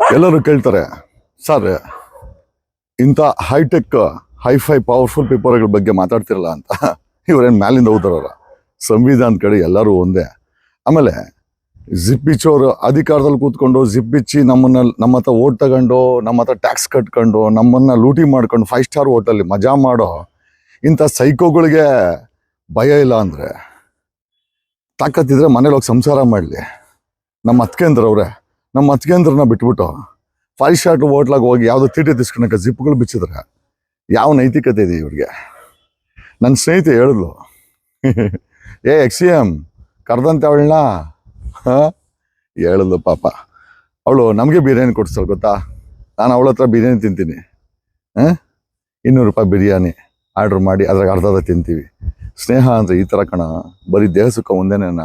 ಎಲ್ಲರೂ ಕೇಳ್ತಾರೆ, ಸರ್, ಇಂಥ ಹೈಟೆಕ್, ಹೈಫೈ, ಪವರ್ಫುಲ್ ಪೇಪರ್ಗಳ ಬಗ್ಗೆ ಮಾತಾಡ್ತಿರಲ್ಲ ಅಂತ. ಇವರೇನು ಮ್ಯಾಲಿಂದ ಹೋಗ್ತಾರಲ್ಲ ಸಂವಿಧಾನ ಕಡೆ ಎಲ್ಲರೂ ಒಂದೇ. ಆಮೇಲೆ ಜಿಪ್ ಬಿಚ್ಚೋರು ಅಧಿಕಾರದಲ್ಲಿ ಕೂತ್ಕೊಂಡು ಜಿಪ್ ಬಿಚ್ಚಿ ನಮ್ಮನ್ನ ನಮ್ಮ ಹತ್ರ ಓಟ್ ತಗೊಂಡು ನಮ್ಮ ಹತ್ರ ಟ್ಯಾಕ್ಸ್ ಕಟ್ಕೊಂಡು, ನಮ್ಮನ್ನ ಲೂಟಿ ಮಾಡ್ಕೊಂಡು ಫೈವ್ ಸ್ಟಾರ್ ಹೋಟೆಲ್ಲಿ ಮಜಾ ಮಾಡೋ ಇಂಥ ಸೈಕೋಗಳಿಗೆ ಭಯ ಇಲ್ಲ ಅಂದರೆ ತಾಕತ್ತಿದ್ರೆ ಮನೇಲಿ ಹೋಗಿ ಸಂಸಾರ ಮಾಡಲಿ. ನಮ್ಮ ಅತ್ಕೇಂದ್ರವ್ರೆ ನಮ್ಮ ಅತ್ಕೇಂದ್ರನ ಬಿಟ್ಬಿಟ್ಟು ಫೈವ್ ಶಾರ್ಟ್ ಹೋಟ್ಲಾಗ ಹೋಗಿ ಯಾವುದೋ ತೀಟೆ ತಿಸ್ಕೊಳಕ್ಕೆ ಜಿಪ್ಗಳು ಬಿಚ್ಚಿದ್ರೆ ಯಾವ ನೈತಿಕತೆ ಇದೆ ಇವ್ರಿಗೆ? ನನ್ನ ಸ್ನೇಹಿತೆ ಹೇಳಿದ್ಲು. ಏ, ಎಕ್ಸ್ ಎಂ ಕರ್ದಂತೆ ಅವಳನ್ನ? ಹೇಳಿದ್ಲು ಪಾಪ. ಅವಳು ನಮಗೆ ಬಿರಿಯಾನಿ ಕೊಡ್ಸ್ತಾಳೆ ಗೊತ್ತಾ? ನಾನು ಅವಳ ಹತ್ರ ಬಿರಿಯಾನಿ ತಿಂತೀನಿ. ಹಾಂ? ಇನ್ನೂರು ರೂಪಾಯಿ ಬಿರಿಯಾನಿ ಆರ್ಡ್ರ್ ಮಾಡಿ ಅದ್ರಾಗ ಅರ್ಧ ಅರ್ಧ ತಿಂತೀವಿ. ಸ್ನೇಹ ಅಂದರೆ ಈ ಥರ ಕಣ. ಬರೀ ದೇಹ ಸುಖ ಒಂದೇನೇನ?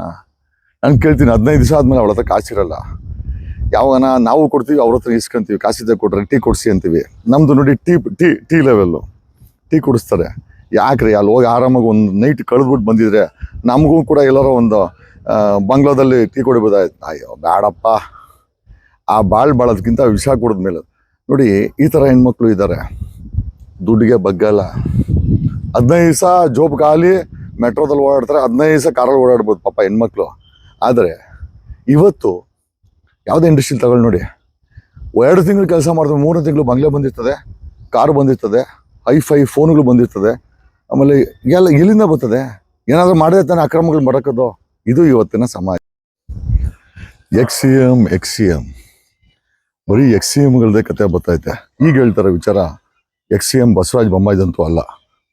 ನಾನು ಕೇಳ್ತೀನಿ, ಹದಿನೈದು ದಿವಸ ಆದಮೇಲೆ ಅವಳ ಹತ್ರ ಕಾಸಿರಲ್ಲ. ಯಾವಾಗನ ನಾವು ಕೊಡ್ತೀವಿ, ಅವ್ರ ಹತ್ರ ಇಸ್ಕೊಂತೀವಿ, ಕಾಸಿದ್ದ ಕೊಟ್ರೆ ಟೀ ಕೊಡಿಸಿ ಅಂತೀವಿ. ನಮ್ಮದು ನೋಡಿ tea tea tea level tea ಕುಡಿಸ್ತಾರೆ. ಯಾಕ್ರಿ, ಅಲ್ಲಿ ಹೋಗಿ ಆರಾಮಾಗಿ ಒಂದು ನೈಟ್ ಕಳೆದ್ಬಿಟ್ಟು ಬಂದಿದ್ರೆ ನಮಗೂ ಕೂಡ ಎಲ್ಲರೂ ಒಂದು ಬಂಗ್ಲಾದಲ್ಲಿ ಟೀ ಕುಡಿಬೋದಾಯ್ತು ಅಯ್ಯೋ ಬೇಡಪ್ಪ ಆ ಬಾಳ್ ಬಾಳೋದಕ್ಕಿಂತ ವಿಷ ಕುಡಿದ್ಮೇಲೆ ನೋಡಿ, ಈ ಥರ ಹೆಣ್ಮಕ್ಳು ಇದ್ದಾರೆ ದುಡ್ಡಿಗೆ ಬಗ್ಗಲ್ಲ. ಹದಿನೈದು ದಿವಸ ಜೋಬ್ ಖಾಲಿ ಮೆಟ್ರೋದಲ್ಲಿ ಓಡಾಡ್ತಾರೆ, ಹದಿನೈದು ದಿವಸ ಕಾರಲ್ಲಿ ಓಡಾಡ್ಬೋದು ಪಾಪ ಹೆಣ್ಮಕ್ಳು. ಆದರೆ, ಇವತ್ತು ಯಾವುದೇ ಇಂಡಸ್ಟ್ರಿ ತಗೊಳ್ಳಿ ನೋಡಿ. ಎರಡು ತಿಂಗಳು ಕೆಲಸ ಮಾಡಿದ್ರೆ ಮೂರನೇ ತಿಂಗಳು ಬಂಗ್ಲೆ ಬಂದಿರ್ತದೆ, ಕಾರು ಬಂದಿರ್ತದೆ ಐ ಫೈ ಫೋನ್ಗಳು ಬಂದಿರ್ತದೆ, ಆಮೇಲೆ ಎಲ್ಲ ಎಲ್ಲಿಂದ ಬರ್ತದೆ. ಏನಾದರೂ ಮಾಡಿದ್ರೆ ತಾನೆ ಅಕ್ರಮಗಳು ಮಾಡೋಕ್ಕದು ಇದು ಇವತ್ತಿನ ಸಮಾಜ. Ex C M ex C M ಬರೀ ಎಕ್ಸ್ ಎಮ್ಗಳದೇ ಕತೆ ಬರ್ತೈತೆ. ಈಗ ಹೇಳ್ತಾರೆ ವಿಚಾರ ಎಕ್ಸ್ ಸಿ ಎಂ ಬಸವರಾಜ್ ಬೊಮ್ಮಾಯಿದಂತೂ ಅಲ್ಲ.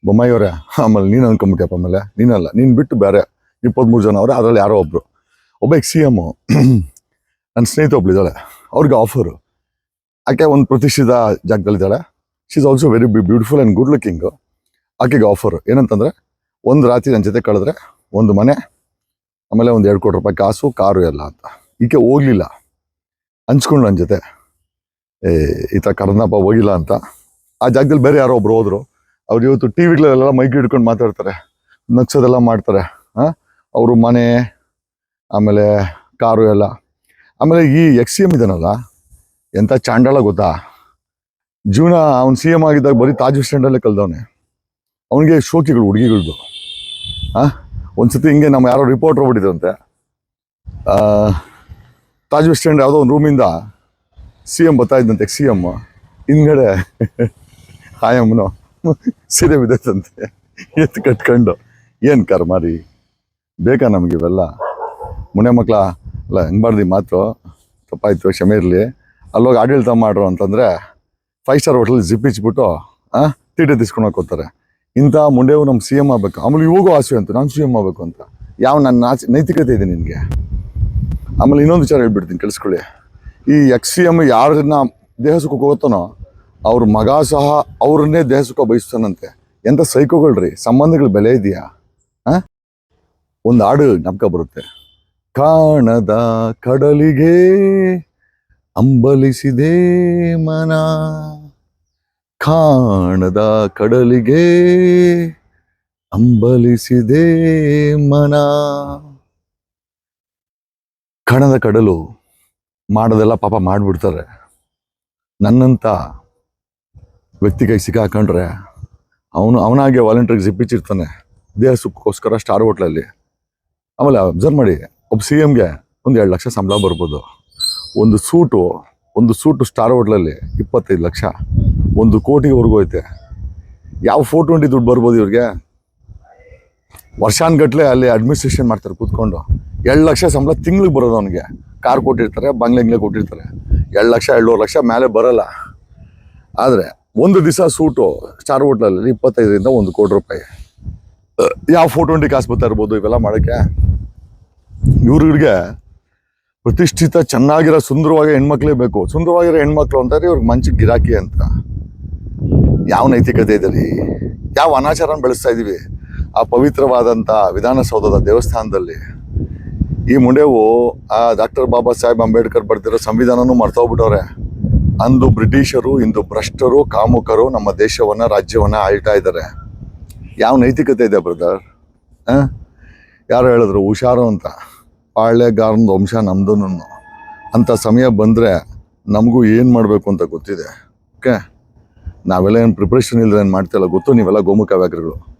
ಬೊಮ್ಮಾಯಿಯವರೇ, ಆಮೇಲೆ ನೀನು ಅನ್ಕೊಂಬಿಟ್ಟಿಯಪ್ಪ ಆಮೇಲೆ. ನೀನಲ್ಲ, ನೀನು ಬಿಟ್ಟು ಬೇರೆ ಇಪ್ಪತ್ತ್ಮೂರು ಜನ ಅವರೇ, ಅದರಲ್ಲಿ ಯಾರೋ ಒಬ್ಬರು ಒಬ್ಬ ಎಕ್ಸ್ ಎಮ್ಮು ನನ್ನ ಸ್ನೇಹಿತ ಒಬ್ಳಿದ್ದಾಳೆ ಅವ್ರಿಗೆ ಆಫರು ಆಕೆ ಒಂದು ಪ್ರತಿಷ್ಠಿತ ಜಾಗದಲ್ಲಿದ್ದಾಳೆ she is also very beautiful and good looking ಆಕೆಗೆ ಆಫರು ಏನಂತಂದರೆ, ಒಂದು ರಾತ್ರಿ ನನ್ನ ಜೊತೆ ಕಳೆದ್ರೆ ಒಂದು ಮನೆ, ಆಮೇಲೆ ಒಂದು ಎರಡು ಕೋಟಿ ರೂಪಾಯಿ ಕಾಸು, ಕಾರು ಎಲ್ಲ ಅಂತ. ಈಕೆ ಹೋಗ್ಲಿಲ್ಲ. ಹಂಚ್ಕೊಂಡು ನನ್ನ ಜೊತೆ, ಏ, ಈ ಥರ ಕರ್ನಪ್ಪ ಹೋಗಿಲ್ಲ ಅಂತ. ಆ ಜಾಗದಲ್ಲಿ ಬೇರೆ ಯಾರೋ ಒಬ್ರು ಹೋದರು. ಅವ್ರು ಇವತ್ತು ಟಿ ವಿಗಳಲ್ಲೆಲ್ಲ ಮೈಕ್ ಹಿಡ್ಕೊಂಡು ಮಾತಾಡ್ತಾರೆ. ನಗ್ಸೋದೆಲ್ಲ ಮಾಡ್ತಾರೆ. ಹಾಂ? ಅವರು ಮನೆ, ಆಮೇಲೆ ಕಾರು ಎಲ್ಲ. ಆಮೇಲೆ ಈ ಎಕ್ಸ್ ಸಿ ಎಂ ಎಂತ ಎಂಥ ಚಾಂಡಾಳ ಗೊತ್ತಾ? ಜೀವನ ಅವ್ನು ಸಿ ಎಂ ಆಗಿದ್ದಾಗ ಬರೀ ತಾಜ್ ಸ್ಟ್ಯಾಂಡಲ್ಲೇ ಕಲ್ದವನೆ. ಅವನಿಗೆ ಶೋಕಿಗಳು, ಹುಡುಗಿಗಳ್ದು. ಹಾಂ ಒಂದ್ಸತಿ ಹಿಂಗೆ ನಮ್ಮ ಯಾರೋ ರಿಪೋರ್ಟರ್ ಬಿಟ್ಟಿದಂತೆ ತಾಜ್ ಸ್ಟ್ಯಾಂಡ್ ಯಾವುದೋ ಒಂದು ರೂಮಿಂದ ಸಿ ಎಂ ಬರ್ತಾ ಇದ್ದಂತೆ ಸಿ ಎಂ ಹಿಂದ್ಗಡೆ ಹಾಯಮ್ಮನು ಸೀರೆ ಬಿದ್ದೈತಂತೆ ಎತ್ತು ಕಟ್ಕೊಂಡು, ಏನು ಕರ್ಮಾರಿ? ಬೇಕಾ ನಮಗಿವೆಲ್ಲ ಮುನೆ ಮಕ್ಳ ಅಲ್ಲ, ಹೆಂಗೆ ಈ ಮಾತು? ತಪ್ಪಾಯಿತು, ಕ್ಷಮೆ ಇರಲಿ. ಅಲ್ಲೋಗಿ ಆಡಳಿತ ಮಾಡ್ರು ಅಂತಂದರೆ ಫೈವ್ ಸ್ಟಾರ್ ಹೋಟೆಲ್ ಹಾಂ ತೀಟೆ ತಿಸ್ಕೊಂಡು ಹೋಗ್ತಾರೆ ಇಂಥ ಮುಂಡೆವು ನಮ್ಮ ಸಿ ಎಂ ಆಗಬೇಕು. ಆಮೇಲೆ ಇವಾಗೂ ಆಸೆ ಅಂತ ನಾನು ಸಿ ಎಂ ಆಗಬೇಕು ಅಂತ. ಯಾವ ನನ್ನ ನಾಚ ನೈತಿಕತೆ ಇದೆ ನಿನಗೆ. ಆಮೇಲೆ ಇನ್ನೊಂದು ವಿಚಾರ ಹೇಳ್ಬಿಡ್ತೀನಿ, ಕೇಳಿಸ್ಕೊಳ್ಳಿ. ಈ ಎಕ್ಸ್ ಸಿ ಎಂ ಯಾರನ್ನ ದೇಹ ಸುಖಕ್ಕೆ ಹೋಗುತ್ತಾನೋ ಅವ್ರ ಮಗ ಸಹ ಅವ್ರನ್ನೇ ದೇಹ ಸುಖ ಬಯಸ್ತಾನಂತೆ. ಎಂಥ ಸೈಕೋಗಳ್ರಿ ಸಂಬಂಧಗಳು ಬೆಲೆ ಇದೆಯಾ? ಹಾಂ ಒಂದು ಹಾಡು ಜ್ಞಾಪಕ ಬರುತ್ತೆ. ಕಾಣದ ಕಡಲಿಗೆ ಅಂಬಲಿಸಿದೆ ಮನ. ಕಾಣದ ಕಡಲಿಗೆ ಅಂಬಲಿಸಿದೆ ಮನ. ಕಣದ ಕಡಲು ಮಾಡೋದೆಲ್ಲ ಪಾಪ ಮಾಡಿಬಿಡ್ತಾರೆ. ನನ್ನಂತ ವ್ಯಕ್ತಿ ಕೈ ಸಿಕ್ಕಾಕೊಂಡ್ರೆ ಅವನು ಅವನಾಗೆ ವಾಲಂಟಿಯರ್ಗೆ ಜಿಪ್ಪಿಚ್ಚಿರ್ತಾನೆ ದೇಹ ಸುಖಕ್ಕೋಸ್ಕರ ಸ್ಟಾರ್ ಹೋಟ್ಲಲ್ಲಿ ಆಮೇಲೆ ಅಬ್ಸರ್ವ್ ಮಾಡಿ. ಒಬ್ಬ ಸಿ ಎಮ್ಗೆ ಒಂದು ಎರಡು ಲಕ್ಷ ಸಂಬಳ ಬರ್ಬೋದು. ಒಂದು ಸೂಟು ಒಂದು ಸೂಟು ಸ್ಟಾರ್ ಹೋಟ್ಲಲ್ಲಿ ಇಪ್ಪತ್ತೈದು ಲಕ್ಷ. ಒಂದು ಕೋಟಿವರೆಗೂ ಐತೆ. ಯಾವ ಫೋರ್ ಟ್ವೆಂಟಿ ದುಡ್ಡು ಬರ್ಬೋದು ಇವ್ರಿಗೆ? ವರ್ಷಾನ್ಗಟ್ಲೆ ಅಲ್ಲಿ ಅಡ್ಮಿನಿಸ್ಟ್ರೇಷನ್ ಮಾಡ್ತಾರೆ ಕೂತ್ಕೊಂಡು. ಎರಡು ಲಕ್ಷ ಸಂಬಳ ತಿಂಗ್ಳಿಗೆ ಬರೋದು ಅವನಿಗೆ. ಕಾರ್ ಕೊಟ್ಟಿರ್ತಾರೆ, ಬಂಗ್ಲೆಂಗ್ಲೆ ಕೊಟ್ಟಿರ್ತಾರೆ. ಎರಡು ಲಕ್ಷ ಎರಡೂವರೆ ಲಕ್ಷ ಮೇಲೆ ಬರೋಲ್ಲ. ಆದರೆ ಒಂದು ದಿವಸ ಸೂಟು ಸ್ಟಾರ್ ಹೋಟ್ಲಲ್ಲಿ ಇಪ್ಪತ್ತೈದರಿಂದ ಒಂದು ಕೋಟಿ ರೂಪಾಯಿ. ಯಾವ ಫೋರ್ ಟ್ವೆಂಟಿ ಕಾಸು ಬರ್ತಾ ಇರ್ಬೋದು ಇವೆಲ್ಲ ಮಾಡೋಕ್ಕೆ? ಇವ್ರಿಗೆ ಪ್ರತಿಷ್ಠಿತ ಚೆನ್ನಾಗಿರೋ ಸುಂದರವಾಗಿ ಹೆಣ್ಮಕ್ಳೇ ಬೇಕು. ಸುಂದರವಾಗಿರೋ ಹೆಣ್ಮಕ್ಳು ಅಂತಾರೆ ಇವ್ರಿಗೆ ಮಂಚಕ್ಕೆ ಗಿರಾಕಿ ಅಂತ. ಯಾವ ನೈತಿಕತೆ ಇದೆ ರೀ? ಯಾವ ಅನಾಚಾರನ ಬೆಳೆಸ್ತಾ ಇದ್ದೀವಿ ಆ ಪವಿತ್ರವಾದಂಥ ವಿಧಾನಸೌಧದ ದೇವಸ್ಥಾನದಲ್ಲಿ. ಈ ಮುಂಡೆವು ಆ ಡಾಕ್ಟರ್ ಬಾಬಾ ಸಾಹೇಬ್ ಅಂಬೇಡ್ಕರ್ ಬರ್ತಿರೋ ಸಂವಿಧಾನನೂ ಮರ್ತೋಗ್ಬಿಟ್ಟವ್ರೆ ಅಂದು ಬ್ರಿಟಿಷರು, ಇಂದು ಭ್ರಷ್ಟರು, ಕಾಮುಕರು ನಮ್ಮ ದೇಶವನ್ನು, ರಾಜ್ಯವನ್ನು ಆಳ್ತಾ ಇದ್ದಾರೆ. ಯಾವ ನೈತಿಕತೆ ಇದೆ, ಬ್ರದರ್? ಯಾರು ಹೇಳಿದ್ರು? ಹುಷಾರು ಅಂತ. ಪಾಳ್ಯಗಾರನ ವಂಶ ನಮ್ದು ಅಂತ ಸಮಯ ಬಂದರೆ ನಮಗೂ ಏನು ಮಾಡಬೇಕು ಅಂತ ಗೊತ್ತಿದೆ. ಓಕೆ? ನಾವೆಲ್ಲ ಏನು ಪ್ರಿಪ್ರೇಷನ್ ಇಲ್ಲದೆ ಏನು ಮಾಡ್ತಿಲ್ಲ ಗೊತ್ತು? ನೀವೆಲ್ಲ ಗೋಮುಖ ವ್ಯಾಘ್ರಗಳು.